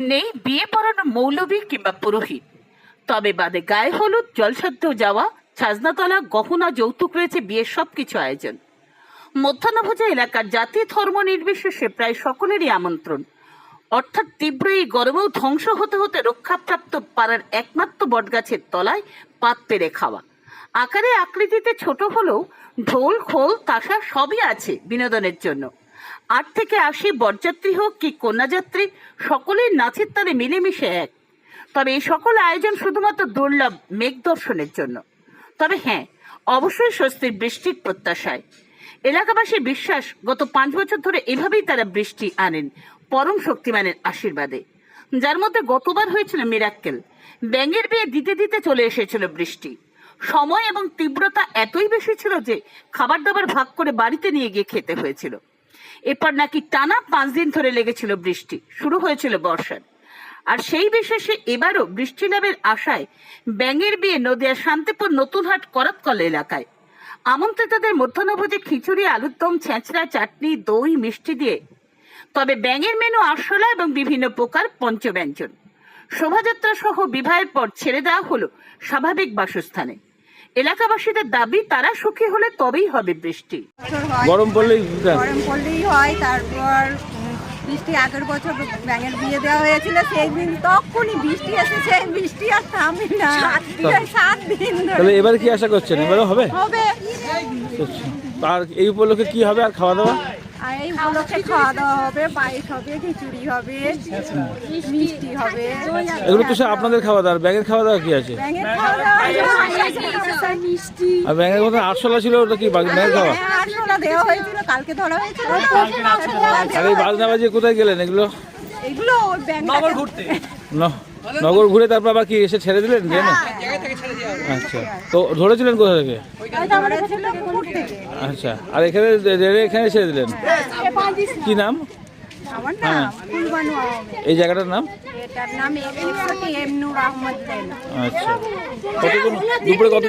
নেই বিয়ে পড়ানো মৌলবী কিংবা পুরোহিত। তবে বাদে গায়ে হলুদ, জলসাধ্য যাওয়া, ছাজনাতলা, গহনা, যৌতুক রয়েছে, বিয়ের সবকিছু আয়োজন। মধ্যাহ্নভোজা এলাকার জাতি ধর্ম নির্বিশেষে প্রায় সকলেরই আমন্ত্রণ। অর্থাৎ তীব্র এই গরমেও ধ্বংস হতে হতে রক্ষাপ্রাপ্ত পাড়ার একমাত্র বটগাছের তলায় পাত পেরে খাওয়া। আকারে আকৃতিতে ছোট হলেও ঢোল, খোল, তাসা সবই আছে বিনোদনের জন্য। আট থেকে আশি বরযাত্রী হোক কি কন্যাযাত্রী, সকলেই নাচের তালে মিলেমিশে এক। তবে এই সকল আয়োজন শুধুমাত্র দুর্লভ মেঘ দর্শনের জন্য। তবে হ্যাঁ অবশ্যই স্বস্তির বৃষ্টির প্রত্যাশায়। এলাকাবাসীর বিশ্বাস, গত পাঁচ বছর ধরে এভাবেই তারা বৃষ্টি আনেন, পরম শক্তিমানের আশীর্বাদে। যার মধ্যে গতবার হয়েছিল মিরাক্কেল। ব্যাঙের বিয়ে দিতে দিতে চলে এসেছিল বৃষ্টি। সময় এবং তীব্রতা এতই বেশি ছিল যে খাবার দাবার ভাগ করে বাড়িতে নিয়ে গিয়ে খেতে হয়েছিল। এরপর নাকি টানা পাঁচ দিন ধরে লেগেছিল বৃষ্টি। শুরু হয়েছিল বর্ষার। আর সেই বিশেষে এবারও বৃষ্টি লাভের আশায় ব্যাঙের বিয়ে নদিয়া শান্তিপুর নতুনহাট করতকল এলাকায়। আমন্ত্রিতদের মধ্যাহ্নভোজে খিচুড়ি, আলুর দম, ছেঁচড়া, চাটনি, দই, মিষ্টি দিয়ে। তবে ব্যাঙের মেনু আরশোলা এবং বিভিন্ন প্রকার পঞ্চব্যঞ্জন। শোভাযাত্রা সহ বিবাহের পর ছেড়ে দেওয়া হলো স্বাভাবিক বাসস্থানে। এলাকাবাসীদের দাবি তারা সুখী হলে তবেই হবে বৃষ্টি। গরম পড়লেই গরম পড়লেই হয় তারপর বৃষ্টি আগের বছর ব্যাঙের বিয়ে দেওয়া হয়েছিল সেই দিন তখনই বৃষ্টি এসেছে বৃষ্টি আর থামি না। সাত দিন। তাহলে এবার কি আশা করছেন? এবারও হবে? হবে। আচ্ছা। আর এই উপলক্ষে কি হবে আর খাওয়া দাওয়া? আর এই উপলক্ষে খাওয়া দাওয়া হবে পায়েস হবে খিচুড়ি হবে মিষ্টি হবে। এগুলো তো সব আপনাদের খাওয়া দাওয়া ব্যাগের খাওয়া দাওয়া কি আছে? মিষ্টি। আর ব্যাগের মধ্যে আটশোলা ছিল ওটা কি ব্যাগের খাওয়া? হ্যাঁ, দেওয়া হয়েছিল কালকে ধরা হয়েছিল। আর এই বাজনা বাজিয়ে কোথায় গেলেন এগুলো? এগুলো ওই ব্যাঙের ন- নগর ঘুরে তারপর আবার কি এসে ছেড়ে দিলেন? গেমে আচ্ছা। তো ধরেছিলেন কোথা থেকে? আচ্ছা। আর এখানে এখানে ছেড়ে দিলেন? কি নাম? আহমেদ। এই জায়গাটার নাম? আচ্ছা। দুপুরে কত